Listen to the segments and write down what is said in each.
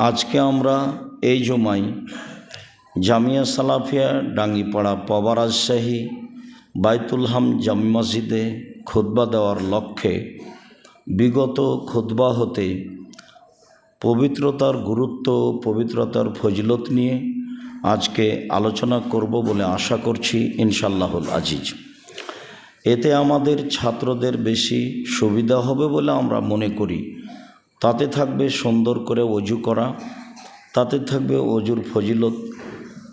আজকে আমরা এই জমাই জামিয়া সালাফিয়া ডাঙ্গিপাড়া পবা রাজশাহী বাইতুল হাম জামি মসজিদে খুতবা দেওয়ার লক্ষ্যে বিগত খুতবা হতে পবিত্রতার গুরুত্ব, পবিত্রতার ফজিলত নিয়ে আজকে আলোচনা করব বলে আশা করছি ইনশাল্লাহুল আজিজ। এতে আমাদের ছাত্রদের বেশি সুবিধা হবে বলে আমরা মনে করি। তাতে থাকবে সুন্দর করে অজু করা, তাতে থাকবে অজুর ফজিলত,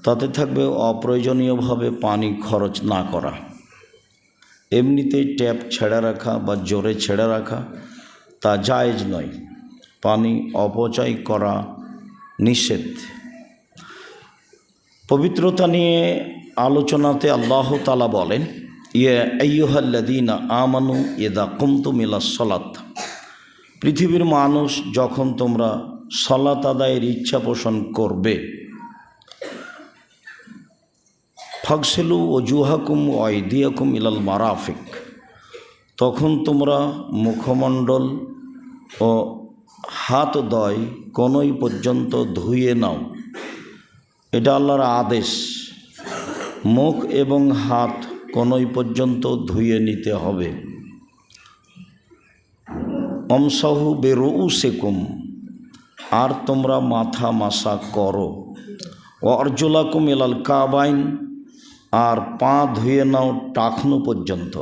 তাতে থাকবে অপ্রয়োজনীয়ভাবে পানি খরচ না করা। এমনিতেই ট্যাপ ছেড়ে রাখা বা জোরে ছেড়ে রাখা তা জায়েজ নয়। পানি অপচয় করা নিষেধ। পবিত্রতা নিয়ে আলোচনাতে আল্লাহ তালা বলেন ইয়ে আইয়ুহাল্লাদিন আমানু ইদা কুমতু মিলা সলাত। পৃথিবীর মানুষ যখন তোমরা সলাত আদায়ের ইচ্ছা পোষণ করবে ফকসেলু ওজুহাকুম ওয়াইদিয়াকুম ইলাল মারাফিক, তখন তোমরা মুখমণ্ডল ও হাত দয় কোনোই পর্যন্ত ধুয়ে নাও। এটা আল্লাহর আদেশ। মুখ এবং হাত কোনোই পর্যন্ত ধুয়ে নিতে হবে। অমসাহু বেরু সেকুম আর তোমরা মাথা মাসা করো। অর্জলাকুম এলাল কাবাইন, আর পা ধুয়ে নাও টাকনু পর্যন্ত।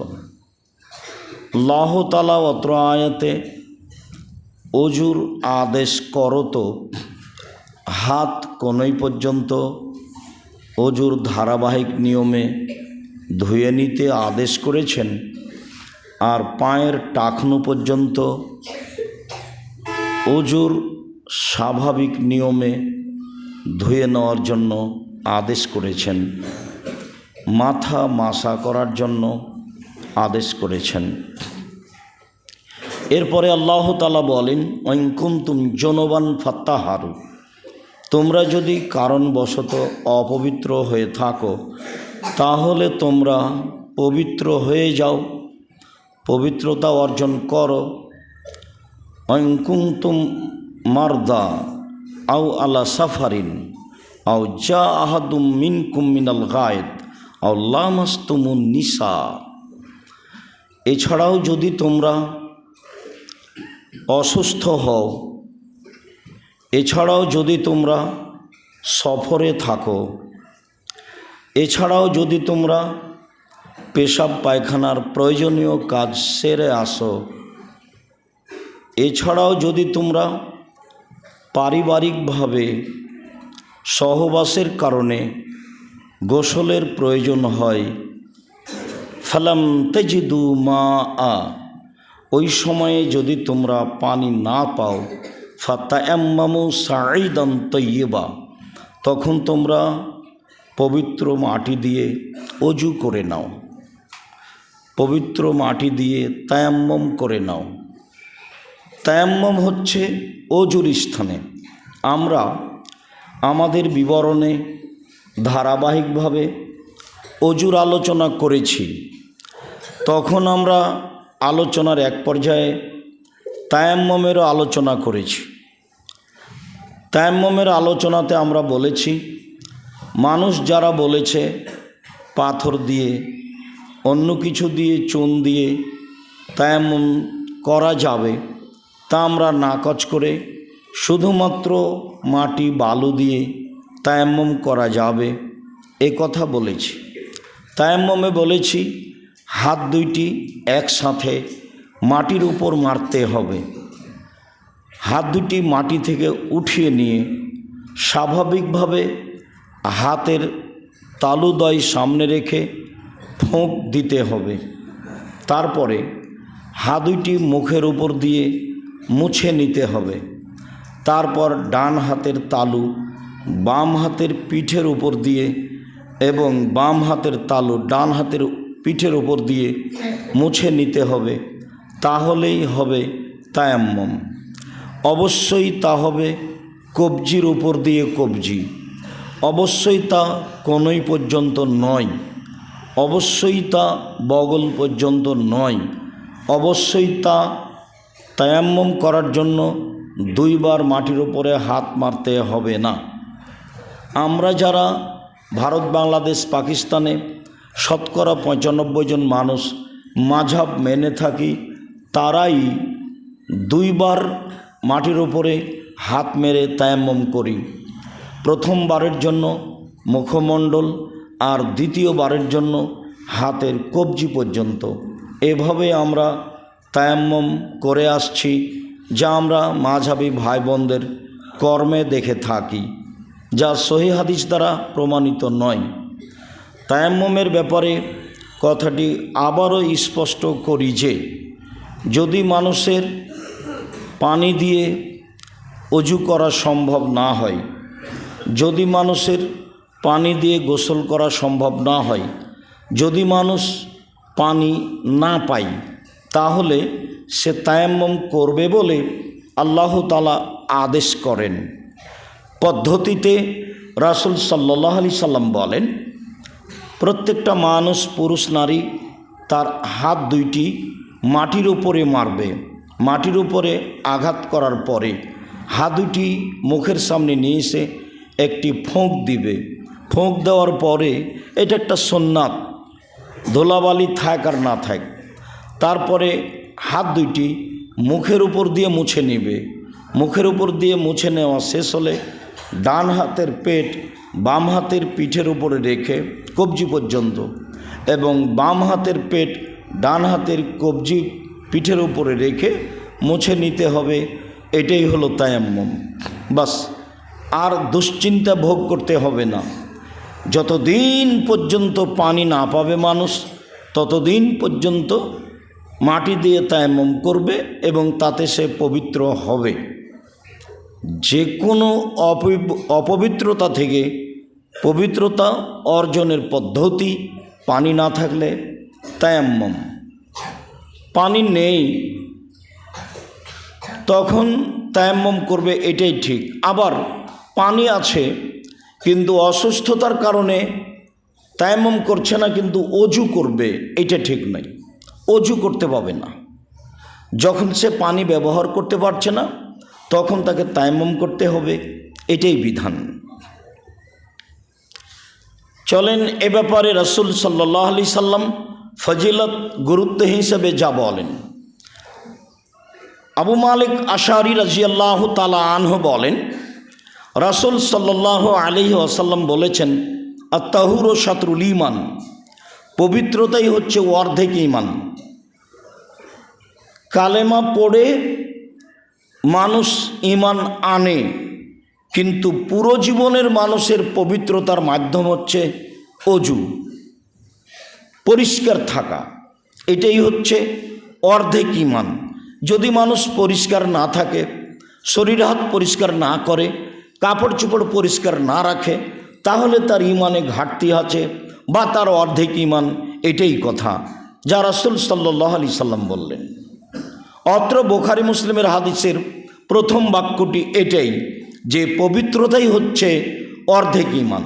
লাহ তালা অত্র আয়াতে অজুর আদেশ করো তো, হাত কোনোই পর্যন্ত অজুর ধারাবাহিক নিয়মে ধুয়ে নিতে আদেশ করেছেন, আর পায়ের টাকনু পর্যন্ত অজুর স্বাভাবিক নিয়মে ধুয়ে নেওয়ার জন্য আদেশ করেছেন। মাথা মাসা করার জন্য আদেশ করেছেন। এরপরে আল্লাহ তালা বলেন ঐকুন্তুম জনবান ফাত্তাহারু। তোমরা যদি কারণবশত অপবিত্র হয়ে থাকো, তাহলে তোমরা পবিত্র হয়ে যাও। পবিত্রতা অর্জন করো। ঐকুন্তুম মারদা আও আলা সাফারিন, আও যা আহাদুম মিন কুমিনাল গায়েদ আও লামাস্তুমুন নিসা। এছাড়াও যদি তোমরা অসুস্থ হও, এছাড়াও যদি তোমরা সফরে থাকো, এছাড়াও যদি তোমরা পেশাব পায়খানার প্রয়োজনীয় কাজ সেরে আসো এছাড়াও যদি তোমরা পারিবারিকভাবে সহবাসের কারণে গোসলের প্রয়োজন হয়, ফালাম তেজিদু মা আ ওই সময়ে যদি তোমরা পানি না পাও ফাতা এম্মামু সাঈদান তৈবা তখন তোমরা পবিত্র মাটি দিয়ে অজু করে নাও, পবিত্র মাটি দিয়ে তায়াম্মম করে নাও। তায়াম্মম হচ্ছে অজুর স্থানে। আমরা আমাদের বিবরণে ধারাবাহিকভাবে অজুর আলোচনা করেছি। তখন আমরা আলোচনার এক পর্যায়ে তায়াম্মমেরও আলোচনা করেছি। তায়াম্মমের আলোচনাতে আমরা বলেছি, মানুষ যারা বলেছে পাথর দিয়ে, অন্য কিছু দিয়ে, চুন দিয়ে তায়াম্মম করা যাবে তা আমরা নাকচ করে শুধুমাত্র মাটি বালু দিয়ে তায়াম্মম করা যাবে। এ কথা বলেছি। তায়াম্মমে বলেছি, হাত দুইটি একসাথে মাটির উপর মারতে হবে। হাত দুটি মাটি থেকে উঠিয়ে নিয়ে স্বাভাবিকভাবে হাতের তালুদয় সামনে রেখে ফোঁক দিতে হবে। তারপরে হাত দুইটি মুখের উপর দিয়ে মুছে নিতে হবে। তারপর ডান হাতের তালু বাম হাতের পিঠের উপর দিয়ে এবং বাম হাতের তালু ডান হাতের পিঠের উপর দিয়ে মুছে নিতে হবে। তাহলেই হবে তায়াম্মম। অবশ্যই তা হবে কবজির উপর দিয়ে কবজি। অবশ্যই তা কোনোই পর্যন্ত নয়। অবশ্যই তা বগল পর্যন্ত নয়। অবশ্যই তা তায়াম্মম করার জন্য দুইবার মাটির উপরে হাত মারতে হবে না। আমরা যারা ভারত, বাংলাদেশ, পাকিস্তানে শতকরা পঁচানব্বই জন মানুষ মাঝাব মেনে থাকি, তারাই দুইবার মাটির উপরে হাত মেরে তায়াম্মম করি। প্রথমবারের জন্য মুখমণ্ডল আর দ্বিতীয়বারের জন্য হাতের কবজি পর্যন্ত। এভাবে আমরা তায়াম্মম করে আসছি, যা আমরা মাঝাবি ভাই বোনদের কর্মে দেখে থাকি, যা সহি হাদিস দ্বারা প্রমাণিত নয়। তায়াম্মমের ব্যাপারে কথাটি আবারও স্পষ্ট করি যে, যদি মানুষের পানি দিয়ে অজু করা সম্ভব না হয়, যদি মানুষের পানি দিয়ে গোসল করা সম্ভব না হয়, যদি মানুষ পানি না পায় তাহলে সে তায়াম্মম করবে বলে আল্লাহ তালা আদেশ করেন। পদ্ধতিতে রাসুল সাল্লাহ আলি সাল্লাম বলেন, প্রত্যেকটা মানুষ, পুরুষ, নারী তার হাত দুইটি মাটির উপরে মারবে। মাটির উপরে আঘাত করার পরে হাত দুটি মুখের সামনে নিয়ে এসে একটি ফোঁক দিবে। ফোঁক দেওয়ার পরে এটা একটা সোননাথ ধোলাবালি থাক আর না থাক। তারপরে হাত দুইটি মুখের উপর দিয়ে মুছে নেবে। মুখের উপর দিয়ে মুছে নেওয়া শেষ হলে ডান হাতের পেট বাম হাতের পিঠের উপরে রেখে কবজি পর্যন্ত এবং বাম হাতের পেট ডান হাতের কবজি পিঠের উপরে রেখে মুছে নিতে হবে। এটাই হলো তায়াম্মম। বাস, আর দুশ্চিন্তা ভোগ করতে হবে না। যতদিন পর্যন্ত পানি না পাবে মানুষ, ততদিন পর্যন্ত মাটি দিয়ে তায়াম্মম করবে এবং তাতে সে পবিত্র হবে। যে কোনো অপবিত্রতা থেকে পবিত্রতা অর্জনের পদ্ধতি পানি না থাকলে তায়াম্মম পানি নেই, তখন তায়াম্মম করবে এটাই ঠিক। আবার পানি আছে, কিন্তু অসুস্থতার কারণে তায়াম্মম করছে না, কিন্তু অজু করবে, এটা ঠিক নয় অজু করতে পাবে না। যখন সে পানি ব্যবহার করতে পারছে না, তখন তাকে তায়াম্মম করতে হবে, এটাই বিধান। চলেন এ ব্যাপারে রসুল সাল্লাহ আলি সাল্লাম ফজিলত গুরুত্ব হিসেবে যা বলেন। আবু মালিক আশারি রাজিয়াল্লাহ তালা আনহ বলেন, রাসুল সাল্লাহ আলি আসাল্লাম বলেছেন আত্মাহুর ও শাতরুল ইমান পবিত্রতাই হচ্ছে অর্ধেক ইমান কালেমা পড়ে মানুষ ইমান আনে, কিন্তু পুরো জীবনের মানুষের পবিত্রতার মাধ্যম হচ্ছে অজু, পরিষ্কার থাকা। এটাই হচ্ছে অর্ধেক ইমান যদি মানুষ পরিষ্কার না থাকে, শরীর হাত পরিষ্কার না করে, কাপড় চোপড় পরিষ্কার না রাখে, তাহলে তার ইমানে ঘাটতি আছে। বা তার অর্ধেক ইমান এটাই কথা। যা রাসুল সাল্লাহ আলি সাল্লাম বললেন। অত্র বোখারি মুসলিমের হাদিসের প্রথম বাক্যটি এটাই যে, পবিত্রতাই হচ্ছে অর্ধেক ইমান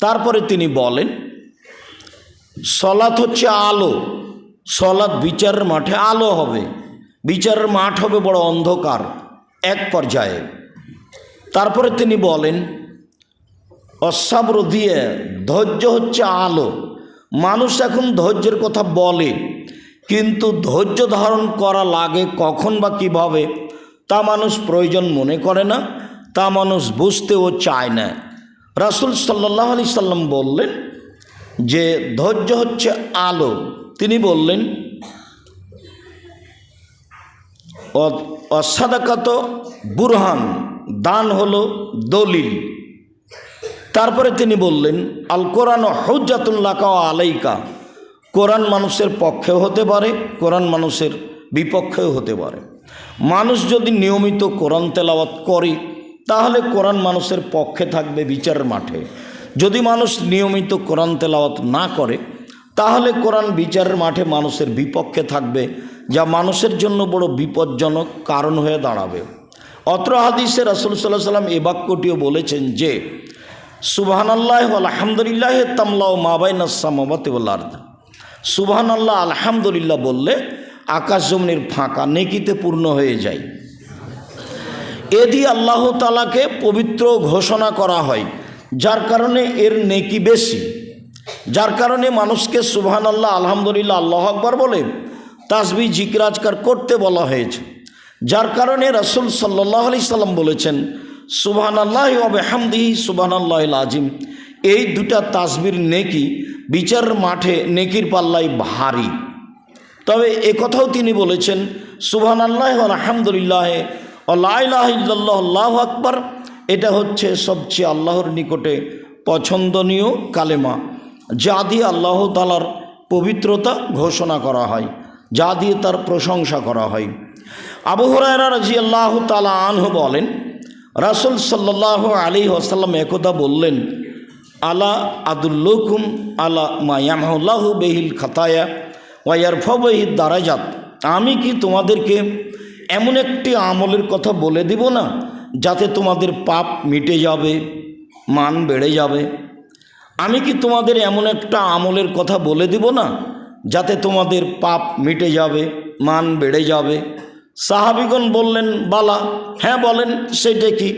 তারপরে তিনি বলেন, সলাৎ হচ্ছে আলো। সলাৎ বিচারের মাঠে আলো হবে। বিচারের মাঠ হবে বড় অন্ধকার, এক পর্যায়ে। তারপরে তিনি বলেন অসাব্র দিয়ে ধৈর্য হচ্ছে আলো। মানুষ এখন ধৈর্যের কথা বলে, কিন্তু ধৈর্য ধারণ করা লাগে কখন বা কীভাবে, তা মানুষ প্রয়োজন মনে করে না, তা মানুষ বুঝতেও চায় না। রাসুল সাল্লাহ আলি সাল্লাম বললেন যে, ধৈর্য হচ্ছে আলো। তিনি বললেন অসাদাকাত বুরহান, দান হলো দলিল। তারপরে তিনি বললেন, আল কোরআন হজ্জাতুল্লাকা আলাইকা। কোরআন মানুষের পক্ষেও হতে পারে, কোরআন মানুষের বিপক্ষেও হতে পারে। মানুষ যদি নিয়মিত কোরআন তেলাওয়াত করে, তাহলে কোরআন মানুষের পক্ষে থাকবে বিচারের মাঠে। যদি মানুষ নিয়মিত কোরআন তেলাওয়াত না করে, তাহলে কোরআন বিচারের মাঠে মানুষের বিপক্ষে থাকবে, যা মানুষের জন্য বড় বিপজ্জনক কারণ হয়ে দাঁড়াবে। অত্র হাদিসে রাসুল সাল্লাহ সাল্লাম এ বাক্যটিও বলেছেন যে সুবহান আল্লাহ আলহামদুলিল্লাহ তামলাও মাবাইনাসামাবাতে আর্দ। সুবহান আল্লাহ আলহামদুলিল্লাহ বললে আকাশ জমিনের ফাঁকা, নেকিতে পূর্ণ হয়ে যায়। এ দিয়ে আল্লাহ তালাকে পবিত্র ঘোষণা করা হয়, যার কারণে এর নেকি বেশি। যার কারণে মানুষকে সুবহান আল্লাহ আলহামদুলিল্লাহ, আল্লাহ আকবর বলে তাসবি জিকরাজকার করতে বলা হয়েছে। যার কারণে রসুল সাল্লাহ আলি সাল্লাম বলেছেন সুবহান আল্লাহ হামদিহি সুবহান আল্লাহ আজিম এই দুটা তাসবির নেকি, বিচার মাঠে নেকির পাল্লায় ভারী। তবে এ কথাও তিনি বলেছেন সুবহান আল্লাহ আলহামদুলিল্লাহ আল্লাহ আকবর, এটা হচ্ছে সবচেয়ে আল্লাহর নিকটে পছন্দনীয় কালেমা, যা দিয়ে আল্লাহ তালার পবিত্রতা ঘোষণা করা হয়, যা দিয়ে তার প্রশংসা করা হয়। আবু হরায়রা রাজি আল্লাহ তালা আনহু বলেন রাসুল সাল্লাহ আলী আসাল্লাম একথা বললেন, আলা আদুল্লুকুম আলা মায়ামাহুল্লাহ বেহিল খাতায়া ওয়ারফাবহিদ দারাজাত। আমি কি তোমাদেরকে এমন একটি আমলের কথা বলে দিব না, যাতে তোমাদের পাপ মিটে যাবে, মান বেড়ে যাবে? আমি কি তোমাদের এমন একটা আমলের কথা বলে দিব না, যাতে তোমাদের পাপ মিটে যাবে, মান বেড়ে যাবে? সাহাবিগণ বললেন, বালা। হ্যাঁ বলেন, সেটা কি?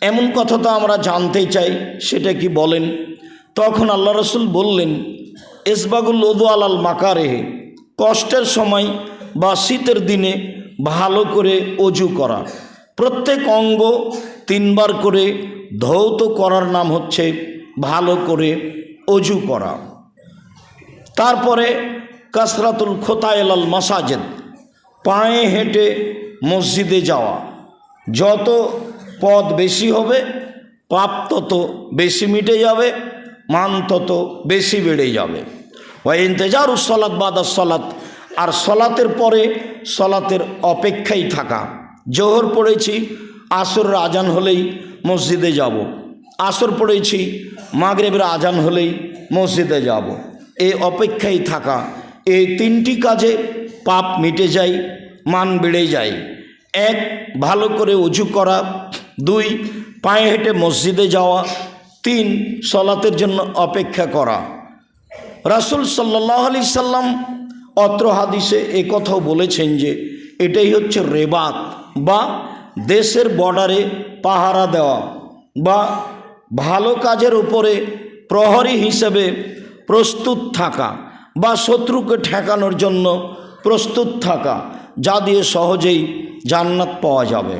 এমন কথা তো আমরা জানতে চাই, সেটা কি বলেন? তখন আল্লাহ রসুল বললেন, এসবাগুল ওদু আলাল মাকারেহে, কষ্টের সময় বা শীতের দিনে ভালো করে অজু করা। প্রত্যেক অঙ্গ তিনবার করে ধৌত করার নাম হচ্ছে ভালো করে অজু করা। তারপরে কাসরাতুল খোতায়লাল মাসাজেদ, পায়ে হেঁটে মসজিদে যাওয়া। যত পদ বেশি হবে, পাপ তত বেশি মিটে যাবে, মান তত বেশি বেড়ে যাবে। ওই ইন্তেজার সলাৎ বাদার সলাৎ আর সলাতের পরে সলাতের অপেক্ষায় থাকা। জোহর পড়েছি আসর আজান হলেই মসজিদে যাব। আসর পড়েছি, মাগরেবের আজান হলেই মসজিদে যাব। এই অপেক্ষায় থাকা। এই তিনটি কাজে পাপ মিটে যায়, মান বেড়ে যায়। এক, ভালো করে উঁচু করা। দুই, পায়ে হেঁটে মসজিদে যাওয়া। তিন, সলাতের জন্য অপেক্ষা করা। রাসুল সাল্লাহ আলি সাল্লাম অত্র হাদিসে এ কথাও বলেছেন যে, এটাই হচ্ছে রেবাত বা দেশের বর্ডারে পাহারা দেওয়া বা ভালো কাজের উপরে প্রহরী হিসেবে প্রস্তুত থাকা বা শত্রুকে ঠেকানোর জন্য প্রস্তুত থাকা, যা দিয়ে সহজেই জান্নাত পাওয়া যাবে।